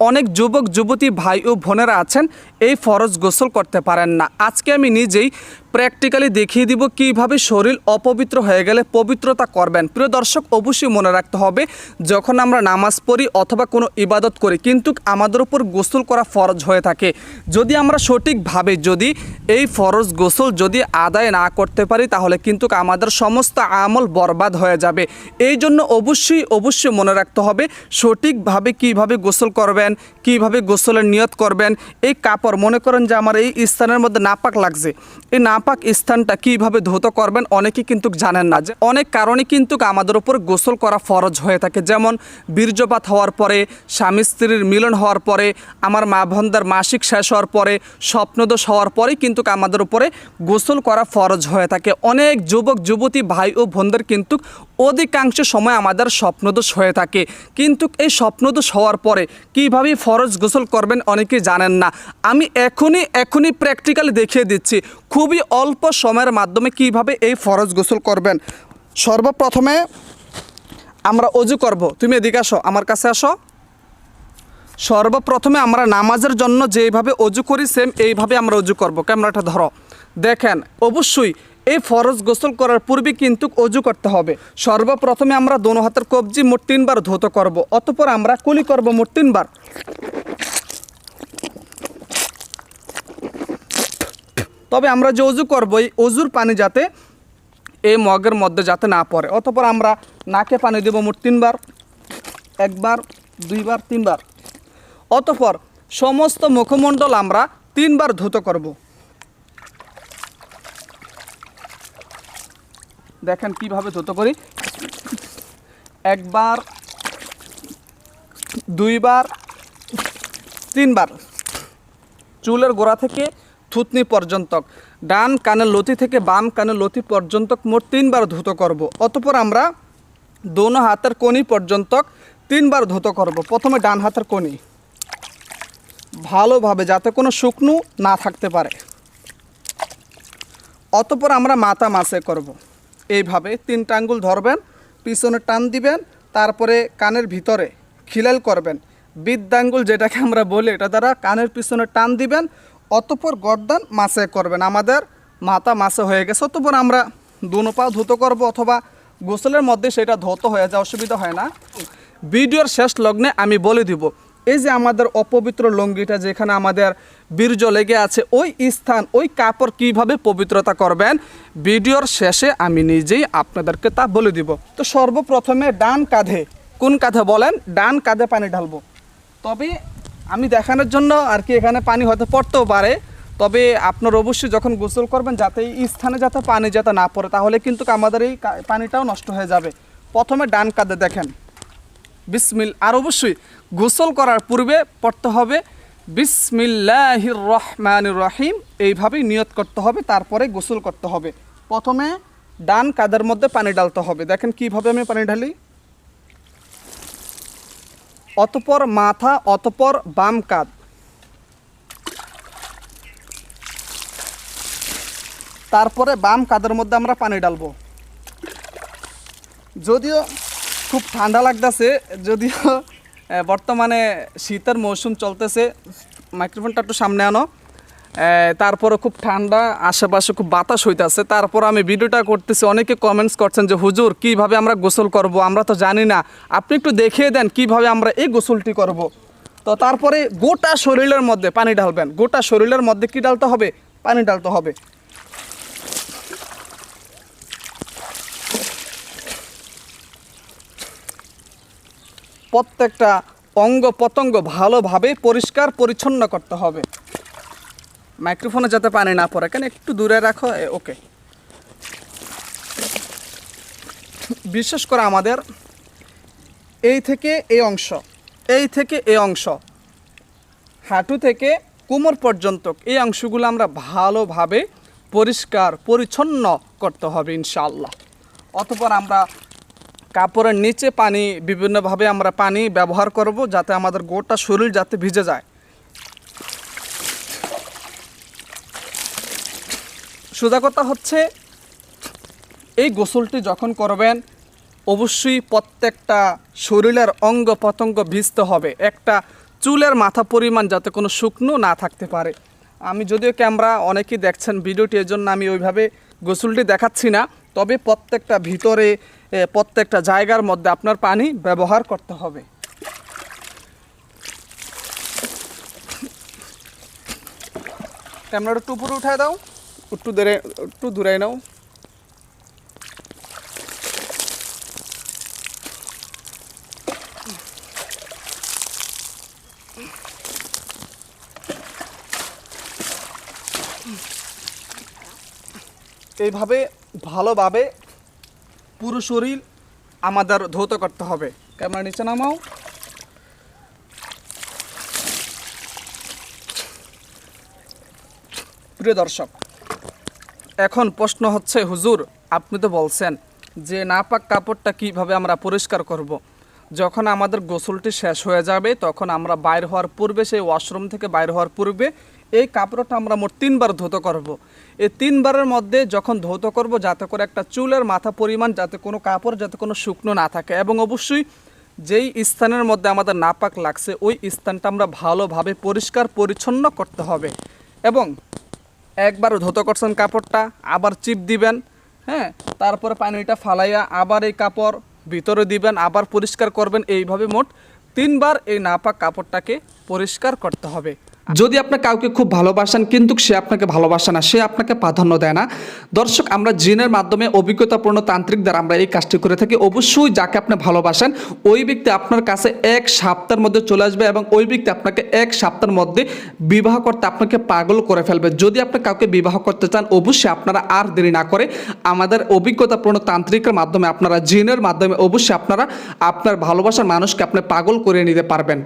অনেক যুবক, যুবতী ভাই ও বোনেরা আছেন, এই ফরজ গোসল করতে পারেন না। আজকে আমি নিজেই প্র্যাকটিক্যালি দেখিয়ে দিব কীভাবে শরীর অপবিত্র হয়ে গেলে পবিত্রতা করবেন। প্রিয় দর্শক, অবশ্যই মনে রাখতে হবে, যখন আমরা নামাজ পড়ি অথবা কোনো ইবাদত করি, কিন্তু আমাদের উপর গোসল করা ফরজ হয়ে থাকে। যদি আমরা সঠিকভাবে যদি এই ফরজ গোসল যদি আদায় না করতে পারি, তাহলে কিন্তু আমাদের সমস্ত আমল বরবাদ হয়ে যাবে। এই জন্য অবশ্যই অবশ্যই মনে রাখতে হবে, সঠিকভাবে কীভাবে গোসল করবেন, কীভাবে গোসলের নিয়ত করবেন, এই কাপড় মনে করেন যে আমার এই স্থানের মধ্যে নাপাক লাগছে। এই নাপাক স্থানটা কীভাবে ধৌত করবেন অনেকে কিন্তু জানেন না যে অনেক কারণে কিন্তু আমাদের উপর গোসল করা ফরজ হয়ে থাকে। যেমন বীর্যপাত হওয়ার পরে, স্বামী স্ত্রীর মিলন হওয়ার পরে, আমার মা বোনদের মাসিক শেষ হওয়ার পরে, স্বপ্নদোষ হওয়ার পরে কিন্তু আমাদের উপরে গোসল করা ফরজ হয়ে থাকে। অনেক যুবক, যুবতী ভাই ও বোনদের কিন্তু অধিকাংশ সময় আমাদের স্বপ্নদোষ হয়ে থাকে। কিন্তু এই স্বপ্নদোষ হওয়ার পরে কীভাবে ফরজ গোসল করবেন অনেকে জানেন না। আমি এখনই এখনই প্র্যাকটিক্যালি দেখিয়ে দিচ্ছি। খুবই অল্প সময়ের মাধ্যমে কীভাবে এই ফরজ গোসল করবেন? সর্বপ্রথমে আমরা অজু করব। তুমি এদিকে আসো, আমার কাছে আসো। সর্বপ্রথমে আমরা নামাজের জন্য যেভাবে অজু করি সেম এইভাবে আমরা অজু করব। ক্যামেরাটা ধরো। দেখেন, অবশ্যই এই ফরজ গোসল করার পূর্বে কিন্তু অজু করতে হবে। সর্বপ্রথমে আমরা দোনো হাতের কবজি মোট তিনবার ধৌত করব, অতপর আমরা কুলি করব মোট তিনবার। তবে আমরা যে অজু করব, এই অজুর পানি যাতে এই মগের মধ্যে যাতে না পড়ে। অতপর আমরা নাকে পানি দেবো মোট তিনবার, একবার, দুইবার, তিনবার। অতপর সমস্ত মুখমণ্ডল আমরা তিনবার ধুত করব। দেখেন কীভাবে ধুত করি। একবার, দুইবার, তিনবার। চুলের গোড়া থেকে থুতনি পর্যন্ত ডান কানের লতি থেকে বাম কানের লতি পর্যন্ত মোট তিনবার ধুত করব। অতপর আমরা দোনো হাতের কোনি পর্যন্ত তিনবার ধুত করব। প্রথমে ডান হাতের কোনি ভালোভাবে যাতে কোনো শুকনো না থাকতে পারে। অতপর আমরা মাথা মাসে করব। এইভাবে তিনটা আঙ্গুল ধরবেন, পিছনে টান দিবেন, তারপরে কানের ভিতরে খিলাল করবেন। বিদ্যাঙ্গুল যেটাকে আমরা বলি, এটা দ্বারা কানের পিছনে টান দিবেন অতপর গর্দান মাসে করবেন। আমাদের মাথা মাসে হয়ে গেছে। অতপর আমরা দুনো পা ধুতো করব অথবা গোসলের মধ্যে সেটা ধৌত হয়ে যায়, অসুবিধা হয় না। ভিডিওর শেষ লগ্নে আমি বলে দিব, এই যে আমাদের অপবিত্র লঙ্গিটা যেখানে আমাদের বীর্য লেগে আছে, ওই স্থান, ওই কাপড় কীভাবে পবিত্রতা করবেন, ভিডিওর শেষে আমি নিজেই আপনাদেরকে তা বলে দিব। তো সর্বপ্রথমে ডান কাঁধে, কোন কাঁধে বলেন? ডান কাঁধে পানি ঢালবো। তবে আমি দেখানোর জন্য আর কি এখানে পানি হয়তো পড়তেও পারে। তবে আপনার অবশ্যই যখন গোসল করবেন, যাতে এই স্থানে যাতে পানি যাতে না পড়ে, তাহলে কিন্তু আমাদের এই পানিটাও নষ্ট হয়ে যাবে। প্রথমে ডান কাঁধে দেখেন। বিসমিল আর অবশ্যই গোসল করার পূর্বে পড়তে হবে বিসমিল্লাহির রহমানির রহিম এইভাবেই নিয়ত করতে হবে, তারপরে গোসল করতে হবে। প্রথমে ডান কাদের মধ্যে পানি ডালতে হবে। দেখেন কীভাবে আমি পানি ঢালি। অতপর মাথা, অতপর বাম কাঁধ। তারপরে বাম কাঁধের মধ্যে আমরা পানি ডালবো যদিও খুব ঠান্ডা লাগতেছে, যদিও বর্তমানে শীতের মৌসুম চলতেছে, মাইক্রোফোনটা একটু সামনে আনো। তারপরে খুব ঠান্ডা, আশেপাশে খুব বাতাস হইতাছে। তারপর আমি ভিডিওটা করতেছি, অনেকে কমেন্টস করছেন যে, হুজুর, কীভাবে আমরা গোসল করব? আমরা তো জানি না। আপনি একটু দেখিয়ে দেন, কীভাবে আমরা এই গোসলটি করব? তো তারপরে গোটা শরীরের মধ্যে পানি ঢালবেন। গোটা শরীরের মধ্যে কি ডালতে হবে? পানি ডালতে হবে। প্রত্যেকটা অঙ্গ প্রত্যঙ্গ ভালোভাবে পরিষ্কার, পরিচ্ছন্ন করতে হবে। মাইক্রোফোনে যাতে পানি না পড়ে, কেন একটু দূরে রাখো ওকে। বিশেষ করে আমাদের এই থেকে এই অংশ, এই থেকে এই অংশ, হাঁটু থেকে কোমর পর্যন্ত, এই অংশগুলো আমরা ভালোভাবে পরিষ্কার, পরিচ্ছন্ন করতে হবে, ইনশাআল্লাহ। অতপর আমরা কাপড়ের নিচে পানি, বিভিন্নভাবে আমরা পানি ব্যবহার করব, যাতে আমাদের গোটা শরীর যাতে ভিজে যায়। সোজা কথা হচ্ছে, এই গোসলটি যখন করবেন, অবশ্যই প্রত্যেকটা শরীরের অঙ্গ প্রত্যঙ্গ ভিজতে হবে। একটা চুলের মাথা পরিমাণ যাতে কোনো শুকনো না থাকতে পারে। আমি যদিও ক্যামেরা অনেকেই দেখছেন ভিডিওটি এর জন্য আমি ওইভাবে গোসলটি দেখাচ্ছি না। তবে প্রত্যেকটা ভিতরে প্রত্যেকটা জায়গার মধ্যে আপনার পানি ব্যবহার করতে হবে। ক্যামেরাটা একটু উপরে উঠায় দাও। একটু দূরে একটু দূরে নাও। এইভাবে ভালোভাবে পুরো শরীর আমাদের ধৌত করতে হবে। ক্যামেরা নিচে নামাও। প্রিয় দর্শক এখন প্রশ্ন হচ্ছে, হুজুর, আপনি তো বলছেন যে নাপাক কাপড়টা কীভাবে আমরা পরিষ্কার করব। যখন আমাদের গোসলটি শেষ হয়ে যাবে, তখন আমরা বাইর হওয়ার পূর্বে, সেই ওয়াশরুম থেকে বাইর হওয়ার পূর্বে, এই কাপড়টা আমরা মোট তিনবার ধৌত করব। এই তিনবারের মধ্যে যখন ধৌত করব, যাতে করে একটা চুলের মাথা পরিমাণ, যাতে কোনো কাপড়, যাতে কোনো শুকনো না থাকে এবং অবশ্যই যেই স্থানের মধ্যে আমাদের নাপাক লাগছে, ওই স্থানটা আমরা ভালোভাবে পরিষ্কার, পরিচ্ছন্ন করতে হবে এবং একবার ধুতো করছেন কাপড়টা, আবার চিপ দিবেন হ্যাঁ? তারপরে পানিটা ফালাইয়া আবার এই কাপড় ভিতরে দিবেন, আবার পরিষ্কার করবেন, এইভাবে মোট তিনবার এই নাপাক কাপড়টাকে পরিষ্কার করতে হবে। যদি আপনি কাউকে খুব ভালোবাসেন, কিন্তু সে আপনাকে ভালোবাসে না, সে আপনাকে প্রাধান্য দেয় না। দর্শক, আমরা জিনের মাধ্যমে অভিজ্ঞতাপূর্ণ তান্ত্রিক দ্বারা আমরা এই কাজটি করে থাকি। অবশ্যই যাকে আপনি ভালোবাসেন, ওই ব্যক্তি আপনার কাছে এক সপ্তাহের মধ্যে চলে আসবে এবং ওই ব্যক্তি আপনাকে এক সপ্তাহের মধ্যে বিবাহ করতে আপনাকে পাগল করে ফেলবে। যদি আপনি কাউকে বিবাহ করতে চান, অবশ্যই আপনারা আর দেরি না করে আমাদের অভিজ্ঞতাপূর্ণ তান্ত্রিকের মাধ্যমে, আপনারা জিনের মাধ্যমে অবশ্যই আপনারা আপনার ভালোবাসার মানুষকে আপনি পাগল করে নিতে পারবেন।